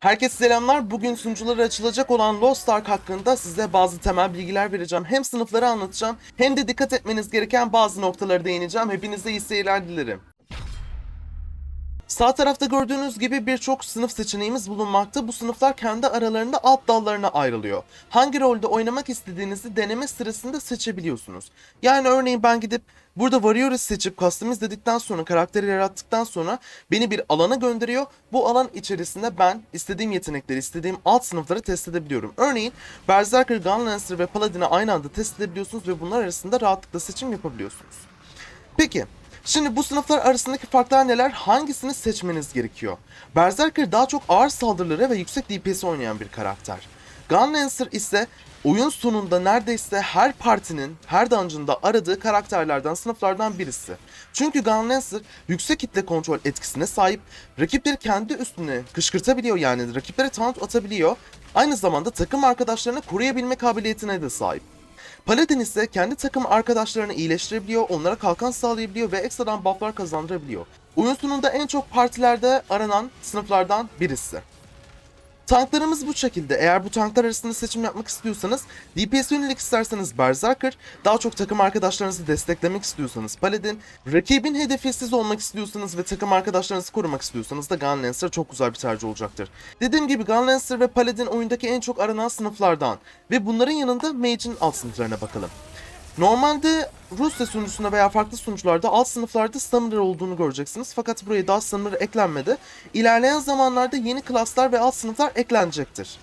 Herkese selamlar. Bugün sunuculara açılacak olan Lost Ark hakkında size bazı temel bilgiler vereceğim. Hem sınıfları anlatacağım hem de dikkat etmeniz gereken bazı noktaları değineceğim. Hepinize iyi seyirler dilerim. Sağ tarafta gördüğünüz gibi birçok sınıf seçeneğimiz bulunmakta. Bu sınıflar kendi aralarında alt dallarına ayrılıyor. Hangi rolde oynamak istediğinizi deneme sırasında seçebiliyorsunuz. Yani örneğin ben gidip burada Warrior'ı seçip customize dedikten sonra karakteri yarattıktan sonra beni bir alana gönderiyor. Bu alan içerisinde ben istediğim yetenekleri, istediğim alt sınıfları test edebiliyorum. Örneğin Berserker, Gunlancer ve Paladin'i aynı anda test edebiliyorsunuz ve bunlar arasında rahatlıkla seçim yapabiliyorsunuz. Peki Şimdi bu sınıflar arasındaki farklar neler? Hangisini seçmeniz gerekiyor? Berserker daha çok ağır saldırıları ve yüksek DPS oynayan bir karakter. Gunlancer ise oyun sonunda neredeyse her partinin, her dungeon'da aradığı karakterlerden, sınıflardan birisi. Çünkü Gunlancer yüksek kitle kontrol etkisine sahip, rakipleri kendi üstüne kışkırtabiliyor yani rakiplere taunt atabiliyor. Aynı zamanda takım arkadaşlarını koruyabilme kabiliyetine de sahip. Paladin ise kendi takım arkadaşlarını iyileştirebiliyor, onlara kalkan sağlayabiliyor ve ekstradan bufflar kazandırabiliyor. Oyun sonunda en çok partilerde aranan sınıflardan birisi. Tanklarımız bu şekilde. Eğer bu tanklar arasında seçim yapmak istiyorsanız, DPS yönelik isterseniz Berserker, daha çok takım arkadaşlarınızı desteklemek istiyorsanız Paladin, rakibin hedefi siz olmak istiyorsanız ve takım arkadaşlarınızı korumak istiyorsanız da Gunlancer çok güzel bir tercih olacaktır. Dediğim gibi Gunlancer ve Paladin oyundaki en çok aranan sınıflardan ve bunların yanında Mage'in alt sınıflarına bakalım. Normalde Rusya sunucusunda veya farklı sunucularda alt sınıflarda summoner olduğunu göreceksiniz. Fakat buraya daha summoner eklenmedi. İlerleyen zamanlarda yeni klaslar ve alt sınıflar eklenecektir.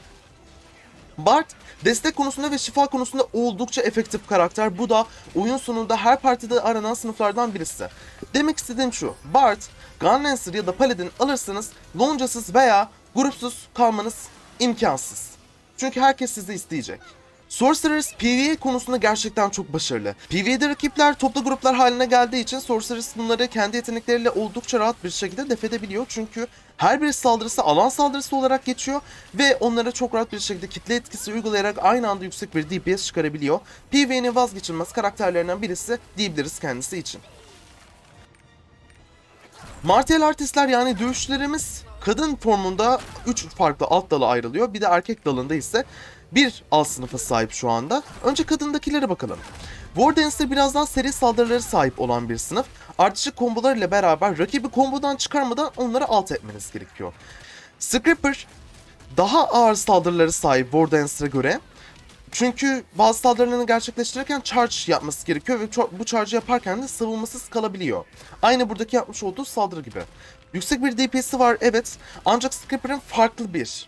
Bard destek konusunda ve şifa konusunda oldukça efektif karakter. Bu da oyun sonunda her partide aranan sınıflardan birisi. Demek istediğim şu. Bard, Gunlancer ya da Paladin alırsanız loncasız veya grupsuz kalmanız imkansız. Çünkü herkes sizi isteyecek. Sorcerers PvE konusunda gerçekten çok başarılı. PvE'de rakipler toplu gruplar haline geldiği için Sorcerers bunları kendi yetenekleriyle oldukça rahat bir şekilde def edebiliyor. Çünkü her bir saldırısı alan saldırısı olarak geçiyor ve onlara çok rahat bir şekilde kitle etkisi uygulayarak aynı anda yüksek bir DPS çıkarabiliyor. PvE'nin vazgeçilmez karakterlerinden birisi diyebiliriz kendisi için. Martial artistler yani dövüşçülerimiz kadın formunda 3 farklı alt dala ayrılıyor. Bir de erkek dalında ise bir alt sınıfa sahip şu anda. Önce kadındakilere bakalım. Wardance'de biraz daha seri saldırıları sahip olan bir sınıf. Artışık kombolar ile beraber rakibi kombodan çıkarmadan onları alt etmeniz gerekiyor. Scripper daha ağır saldırıları sahip Wardance'e göre. Çünkü bazı saldırılarını gerçekleştirirken charge yapması gerekiyor ve bu charge yaparken de savunmasız kalabiliyor. Aynı buradaki yapmış olduğu saldırı gibi. Yüksek bir DPS'i var evet ancak Scripper'ın farklı bir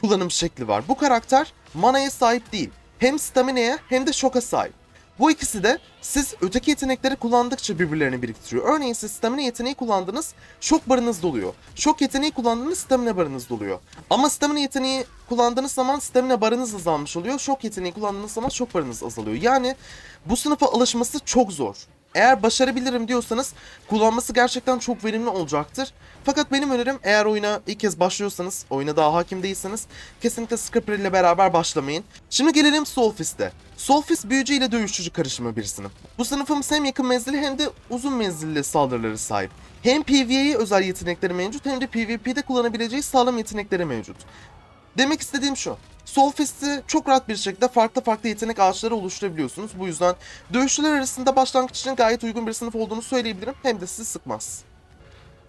kullanım şekli var. Bu karakter manaya sahip değil. Hem stamina'ya hem de şoka sahip. Bu ikisi de siz öteki yetenekleri kullandıkça birbirlerini biriktiriyor. Örneğin siz stamina yeteneği kullandınız, şok barınız doluyor. Şok yeteneği kullandınız, stamina barınız doluyor. Ama stamina yeteneği kullandığınız zaman stamina barınız azalmış oluyor. Şok yeteneği kullandığınız zaman şok barınız azalıyor. Yani bu sınıfa alışması çok zor. Eğer başarabilirim diyorsanız kullanması gerçekten çok verimli olacaktır. Fakat benim önerim eğer oyuna ilk kez başlıyorsanız, oyuna daha hakim değilseniz kesinlikle Scrapper ile beraber başlamayın. Şimdi gelelim Soulfist'e. Soulfist büyücü ile dövüşçücü karışımı bir sınıf. Bu sınıfımız hem yakın menzilli hem de uzun menzilli saldırıları sahip. Hem PvE'ye özel yetenekleri mevcut hem de PvP'de kullanabileceği sağlam yetenekleri mevcut. Demek istediğim şu. Solfest'i çok rahat bir şekilde farklı farklı yetenek ağaçları oluşturabiliyorsunuz. Bu yüzden dövüşçüler arasında başlangıç için gayet uygun bir sınıf olduğunu söyleyebilirim. Hem de sizi sıkmaz.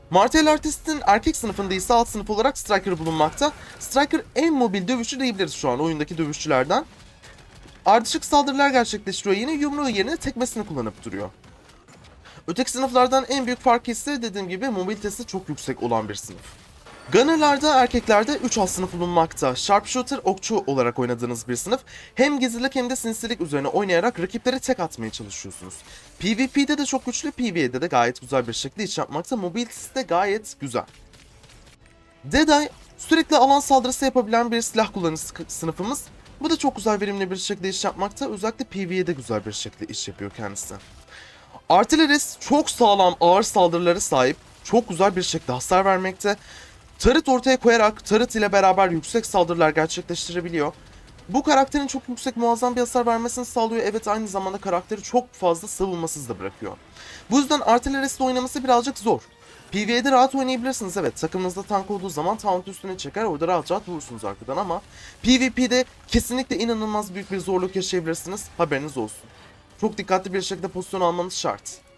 Martial Artist'in erkek sınıfında ise alt sınıf olarak Striker bulunmakta. Striker en mobil dövüşçü diyebiliriz şu an oyundaki dövüşçülerden. Ardışık saldırılar gerçekleştiriyor yine yumruğu yerine tekmesini kullanıp duruyor. Öteki sınıflardan en büyük farkı ise dediğim gibi mobilitesi çok yüksek olan bir sınıf. Gunner'larda erkeklerde 3 alt sınıf bulunmakta. Sharpshooter okçu olarak oynadığınız bir sınıf. Hem gizlilik hem de sinsilik üzerine oynayarak rakiplere tek atmaya çalışıyorsunuz. PvP'de de çok güçlü, PvE'de de gayet güzel bir şekilde iş yapmakta. Mobilitesi de gayet güzel. Deadeye sürekli alan saldırısı yapabilen bir silah kullanıcısı sınıfımız. Bu da çok güzel verimli bir şekilde iş yapmakta. Özellikle PvE'de güzel bir şekilde iş yapıyor kendisi. Artillerist çok sağlam ağır saldırıları sahip. Çok güzel bir şekilde hasar vermekte. Tarıt ortaya koyarak tarıt ile beraber yüksek saldırılar gerçekleştirebiliyor. Bu karakterin çok yüksek muazzam bir hasar vermesini sağlıyor. Evet aynı zamanda karakteri çok fazla savunmasız da bırakıyor. Bu yüzden artillerist oynaması birazcık zor. PvE'de rahat oynayabilirsiniz evet. Takımınızda tank olduğu zaman taunt üstüne çeker orada rahat rahat vurursunuz arkadan ama PvP'de kesinlikle inanılmaz büyük bir zorluk yaşayabilirsiniz. Haberiniz olsun. Çok dikkatli bir şekilde pozisyon almanız şart.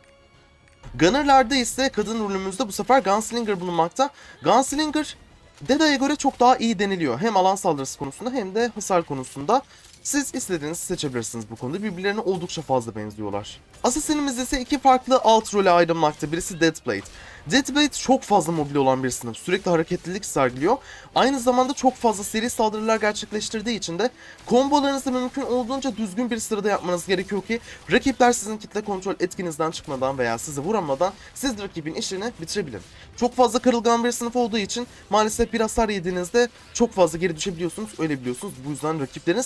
Gunner'larda ise kadın rolümüzde bu sefer Gunslinger bulunmakta. Gunslinger Deda'ya göre çok daha iyi deniliyor. Hem alan saldırısı konusunda hem de hasar konusunda. Siz istediğinizi seçebilirsiniz bu konuda. Birbirlerine oldukça fazla benziyorlar. Assassin'imiz ise iki farklı alt role ayrılmakta. Birisi Deathblade. Deathblade çok fazla mobil olan bir sınıf. Sürekli hareketlilik sergiliyor. Aynı zamanda çok fazla seri saldırılar gerçekleştirdiği için de kombolarınızı mümkün olduğunca düzgün bir sırada yapmanız gerekiyor ki rakipler sizin kitle kontrol etkinizden çıkmadan veya sizi vuramadan siz rakibin işini bitirebilin. Çok fazla kırılgan bir sınıf olduğu için maalesef bir hasar yediğinizde çok fazla geri düşebiliyorsunuz. Öyle biliyorsunuz. Bu yüzden rakiplerin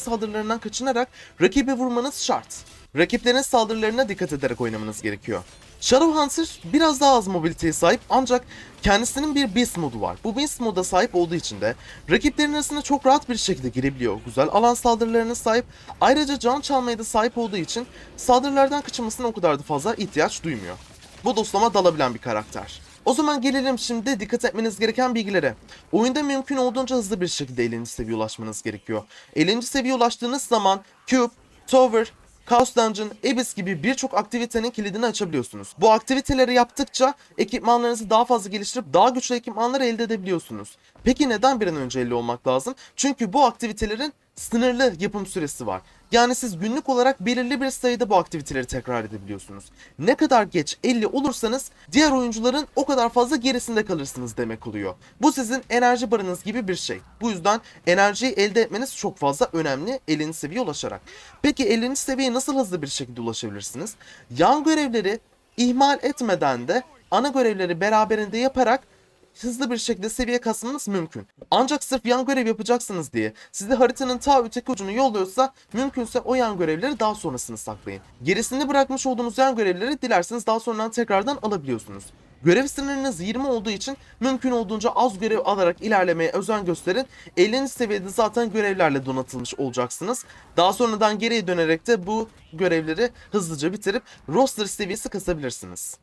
saldırılarından kaçınarak rakibe vurmanız şart. Rakiplerin saldırılarına dikkat ederek oynamanız gerekiyor. Shadowhunter biraz daha az mobiliteye sahip ancak kendisinin bir Beast modu var. Bu Beast moda sahip olduğu için de rakiplerin arasına çok rahat bir şekilde girebiliyor. Güzel alan saldırılarına sahip. Ayrıca can çalmaya da sahip olduğu için saldırılardan kaçınmasına o kadar da fazla ihtiyaç duymuyor. Bu dostlama dalabilen bir karakter. O zaman gelelim şimdi dikkat etmeniz gereken bilgilere. Oyunda mümkün olduğunca hızlı bir şekilde 50. seviyeye ulaşmanız gerekiyor. 50. seviyeye ulaştığınız zaman Cube, Tower, Chaos Dungeon, Abyss gibi birçok aktivitenin kilidini açabiliyorsunuz. Bu aktiviteleri yaptıkça ekipmanlarınızı daha fazla geliştirip daha güçlü ekipmanlar elde edebiliyorsunuz. Peki neden bir an önce 50 olmak lazım? Çünkü bu aktivitelerin sınırlı yapım süresi var. Yani siz günlük olarak belirli bir sayıda bu aktiviteleri tekrar edebiliyorsunuz. Ne kadar geç 50 olursanız diğer oyuncuların o kadar fazla gerisinde kalırsınız demek oluyor. Bu sizin enerji barınız gibi bir şey. Bu yüzden enerjiyi elde etmeniz çok fazla önemli 50. seviyeye ulaşarak. Peki 50. seviyeye nasıl hızlı bir şekilde ulaşabilirsiniz? Yan görevleri ihmal etmeden de ana görevleri beraberinde yaparak hızlı bir şekilde seviye kasmanız mümkün. Ancak sırf yan görev yapacaksınız diye sizi haritanın ta öteki ucunu yolluyorsa mümkünse o yan görevleri daha sonrasını saklayın. Gerisini bırakmış olduğunuz yan görevleri dilerseniz daha sonradan tekrardan alabiliyorsunuz. Görev sınırınız 20 olduğu için mümkün olduğunca az görev alarak ilerlemeye özen gösterin. 50. seviyede zaten görevlerle donatılmış olacaksınız. Daha sonradan geriye dönerek de bu görevleri hızlıca bitirip roster seviyesi kasabilirsiniz.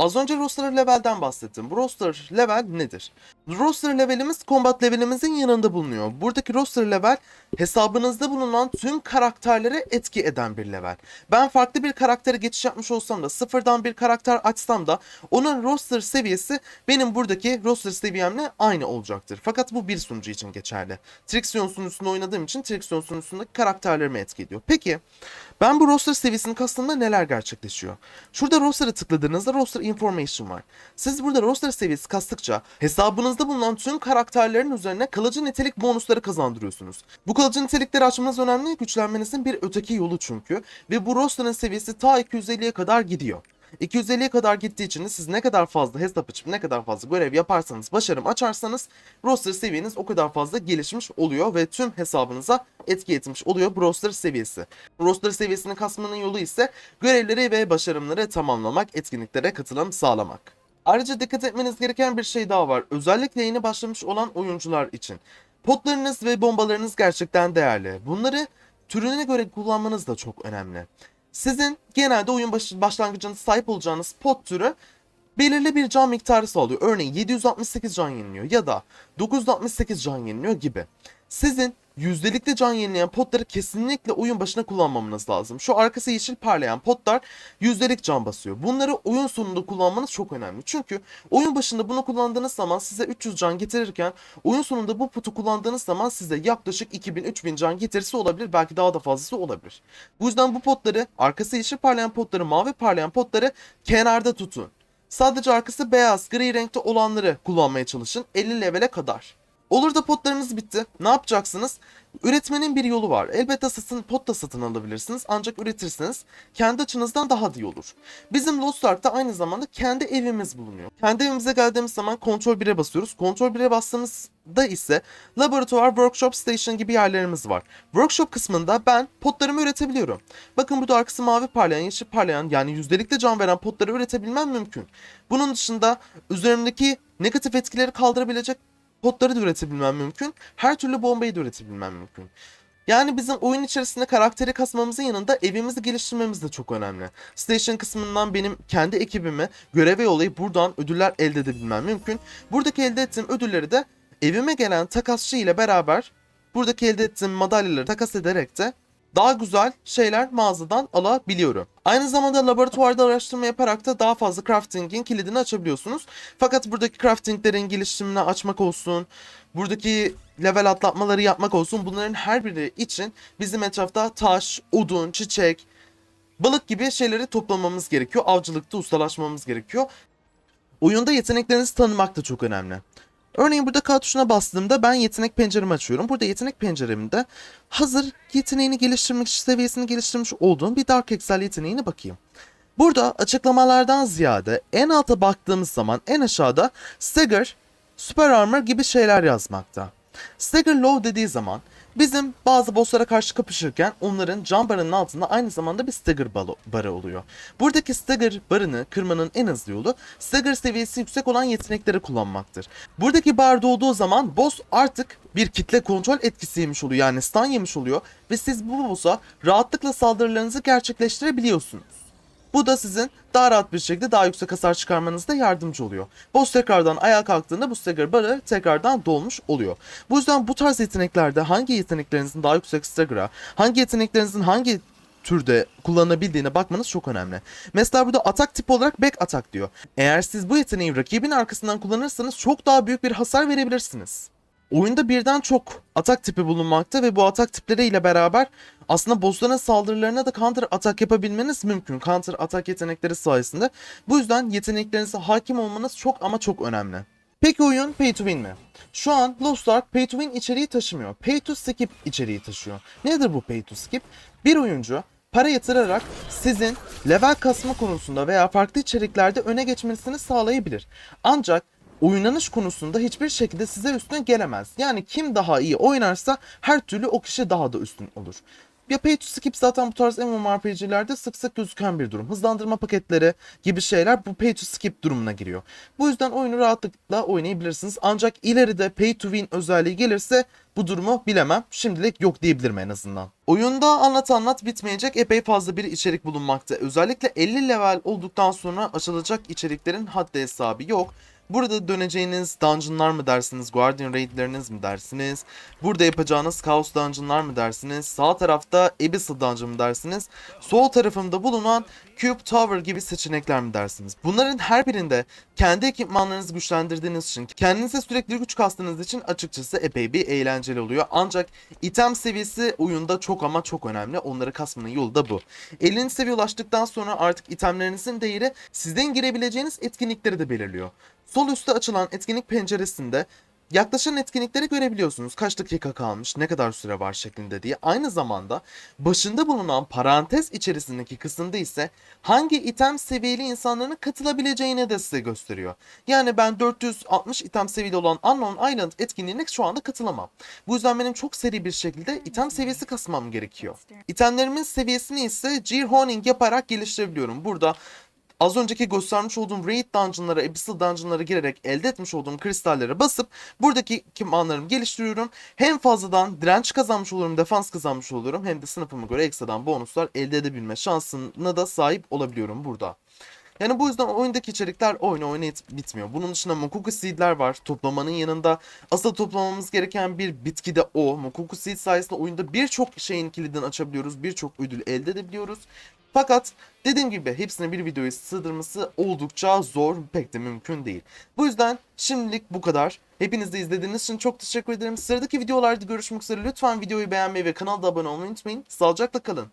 Az önce roster level'den bahsettim. Bu roster level nedir? Roster levelimiz combat levelimizin yanında bulunuyor. Buradaki roster level hesabınızda bulunan tüm karakterlere etki eden bir level. Ben farklı bir karaktere geçiş yapmış olsam da sıfırdan bir karakter açsam da onun roster seviyesi benim buradaki roster seviyemle aynı olacaktır. Fakat bu bir sunucu için geçerli. Trixion sunucusunda oynadığım için Trixion sunucusundaki karakterlerime etki ediyor. Peki ben bu roster seviyesini kastığımda neler gerçekleşiyor? Şurada roster'a tıkladığınızda roster information var. Siz burada roster seviyesi kastıkça hesabınızda bulunan tüm karakterlerin üzerine kalıcı nitelik bonusları kazandırıyorsunuz. Bu kalıcı nitelikleri açmanız önemli, güçlenmenizin bir öteki yolu çünkü ve bu roster'ın seviyesi ta 250'ye kadar gidiyor. 250'ye kadar gittiği için siz ne kadar fazla hesap açıp ne kadar fazla görev yaparsanız, başarım açarsanız roster seviyeniz o kadar fazla gelişmiş oluyor ve tüm hesabınıza etki etmiş oluyor bu roster seviyesi. Roster seviyesini kasmanın yolu ise görevleri ve başarımları tamamlamak, etkinliklere katılım sağlamak. Ayrıca dikkat etmeniz gereken bir şey daha var. Özellikle yeni başlamış olan oyuncular için. Potlarınız ve bombalarınız gerçekten değerli. Bunları türüne göre kullanmanız da çok önemli. Sizin genelde oyun başı, başlangıcında sahip olacağınız pot türü belirli bir can miktarı sağlıyor. Örneğin 768 can yeniliyor ya da 968 can yeniliyor gibi. Sizin yüzdelikli can yenileyen potları kesinlikle oyun başına kullanmamanız lazım. Şu arkası yeşil parlayan potlar yüzdelik can basıyor. Bunları oyun sonunda kullanmanız çok önemli. Çünkü oyun başında bunu kullandığınız zaman size 300 can getirirken oyun sonunda bu potu kullandığınız zaman size yaklaşık 2000-3000 can getirisi olabilir. Belki daha da fazlası olabilir. Bu yüzden bu potları arkası yeşil parlayan potları mavi parlayan potları kenarda tutun. Sadece arkası beyaz gri renkte olanları kullanmaya çalışın 50 levele kadar. Olur da potlarınız bitti. Ne yapacaksınız? Üretmenin bir yolu var. Elbette satın, pot da satın alabilirsiniz. Ancak üretirseniz kendi açınızdan daha iyi olur. Bizim Lost Ark'ta aynı zamanda kendi evimiz bulunuyor. Kendi evimize geldiğimiz zaman kontrol 1'e basıyoruz. Kontrol 1'e bastığımızda ise laboratuvar, workshop, station gibi yerlerimiz var. Workshop kısmında ben potlarımı üretebiliyorum. Bakın burada arkası mavi parlayan, yeşil parlayan yani yüzdelikle can veren potları üretebilmem mümkün. Bunun dışında üzerimdeki negatif etkileri kaldırabilecek potları da üretebilmem mümkün. Her türlü bombayı da üretebilmem mümkün. Yani bizim oyun içerisinde karakteri kasmamızın yanında evimizi geliştirmemiz de çok önemli. Station kısmından benim kendi ekibimi göreve yollayıp buradan ödüller elde edebilmem mümkün. Buradaki elde ettiğim ödülleri de evime gelen takasçı ile beraber buradaki elde ettiğim madalyaları takas ederek de daha güzel şeyler mağazadan alabiliyorum. Aynı zamanda laboratuvarda araştırma yaparak da daha fazla crafting'in kilidini açabiliyorsunuz. Fakat buradaki craftinglerin gelişimini açmak olsun, buradaki level atlatmaları yapmak olsun bunların her biri için bizim etrafta taş, odun, çiçek, balık gibi şeyleri toplamamız gerekiyor. Avcılıkta ustalaşmamız gerekiyor. Oyunda yeteneklerinizi tanımak da çok önemli. Örneğin burada K tuşuna bastığımda ben yetenek penceremi açıyorum. Burada yetenek penceremde hazır yeteneğini geliştirmek, seviyesini geliştirmiş olduğum bir Dark Excel yeteneğine bakayım. Burada açıklamalardan ziyade en alta baktığımız zaman en aşağıda Stagger, Super Armor gibi şeyler yazmakta. Stagger Low dediği zaman bizim bazı bosslara karşı kapışırken onların can barının altında aynı zamanda bir Stagger barı oluyor. Buradaki Stagger barını kırmanın en hızlı yolu Stagger seviyesi yüksek olan yetenekleri kullanmaktır. Buradaki bar dolduğu zaman boss artık bir kitle kontrol etkisi yemiş oluyor yani stun yemiş oluyor ve siz bu boss'a rahatlıkla saldırılarınızı gerçekleştirebiliyorsunuz. Bu da sizin daha rahat bir şekilde daha yüksek hasar çıkarmanızda yardımcı oluyor. Boss tekrardan ayağa kalktığında bu stagger barı tekrardan dolmuş oluyor. Bu yüzden bu tarz yeteneklerde hangi yeteneklerinizin daha yüksek stagger'a, hangi yeteneklerinizin hangi türde kullanabildiğine bakmanız çok önemli. Mesela burada atak tipi olarak back atak diyor. Eğer siz bu yeteneği rakibin arkasından kullanırsanız çok daha büyük bir hasar verebilirsiniz. Oyunda birden çok atak tipi bulunmakta ve bu atak tipleriyle beraber aslında bossların saldırılarına da counter atak yapabilmeniz mümkün. Counter atak yetenekleri sayesinde. Bu yüzden yeteneklerinize hakim olmanız çok ama çok önemli. Peki oyun pay to win mi? Şu an Lost Ark pay to win içeriği taşımıyor. Pay to skip içeriği taşıyor. Nedir bu pay to skip? Bir oyuncu para yatırarak sizin level kasma konusunda veya farklı içeriklerde öne geçmesini sağlayabilir. Ancak oynanış konusunda hiçbir şekilde size üstüne gelemez. Yani kim daha iyi oynarsa her türlü o kişi daha da üstün olur. Ya pay to skip zaten bu tarz MMORPG'lerde sık sık gözüken bir durum. Hızlandırma paketleri gibi şeyler bu pay to skip durumuna giriyor. Bu yüzden oyunu rahatlıkla oynayabilirsiniz. Ancak ileride pay to win özelliği gelirse bu durumu bilemem. Şimdilik yok diyebilirim en azından. Oyunda anlat anlat bitmeyecek epey fazla bir içerik bulunmakta. Özellikle 50 level olduktan sonra açılacak içeriklerin haddi hesabı yok. Burada döneceğiniz dungeonlar mı dersiniz, Guardian raidleriniz mi dersiniz, burada yapacağınız Chaos dungeonlar mı dersiniz, sağ tarafta Abyssal dungeon mı dersiniz, sol tarafımda bulunan Cube Tower gibi seçenekler mi dersiniz? Bunların her birinde kendi ekipmanlarınızı güçlendirdiğiniz için, kendinize sürekli güç kastığınız için açıkçası epey bir eğlenceli oluyor. Ancak item seviyesi oyunda çok ama çok önemli. Onları kasmanın yolu da bu. 50. seviye ulaştıktan sonra artık itemlerinizin değeri sizden girebileceğiniz etkinlikleri de belirliyor. Sol üstte açılan etkinlik penceresinde yaklaşan etkinlikleri görebiliyorsunuz. Kaç dakika kalmış, ne kadar süre var şeklinde diye. Aynı zamanda başında bulunan parantez içerisindeki kısımda ise hangi item seviyeli insanların katılabileceğini de size gösteriyor. Yani ben 460 item seviyeli olan Unknown Island etkinliğine şu anda katılamam. Bu yüzden benim çok seri bir şekilde item seviyesi kasmam gerekiyor. İtemlerimin seviyesini ise Gear Honing yaparak geliştirebiliyorum. Burada az önceki göstermiş olduğum Raid Dungeon'lara, Abyssal Dungeon'lara girerek elde etmiş olduğum kristallere basıp buradaki ekipmanlarımı geliştiriyorum. Hem fazladan direnç kazanmış olurum, defans kazanmış olurum hem de sınıfıma göre ekstradan bonuslar elde edebilme şansına da sahip olabiliyorum burada. Yani bu yüzden oyundaki içerikler oyna oynayıp bitmiyor. Bunun dışında Mokuku Seed'ler var. Toplamanın yanında asıl toplamamız gereken bir bitki de o. Mokuku Seed sayesinde oyunda birçok şeyin kilidini açabiliyoruz. Birçok ödül elde edebiliyoruz. Fakat dediğim gibi hepsini bir videoya sığdırması oldukça zor, pek de mümkün değil. Bu yüzden şimdilik bu kadar. Hepiniz de izlediğiniz için çok teşekkür ederim. Sıradaki videolarda görüşmek üzere. Lütfen videoyu beğenmeyi ve kanalda abone olmayı unutmayın. Sağlıcakla kalın.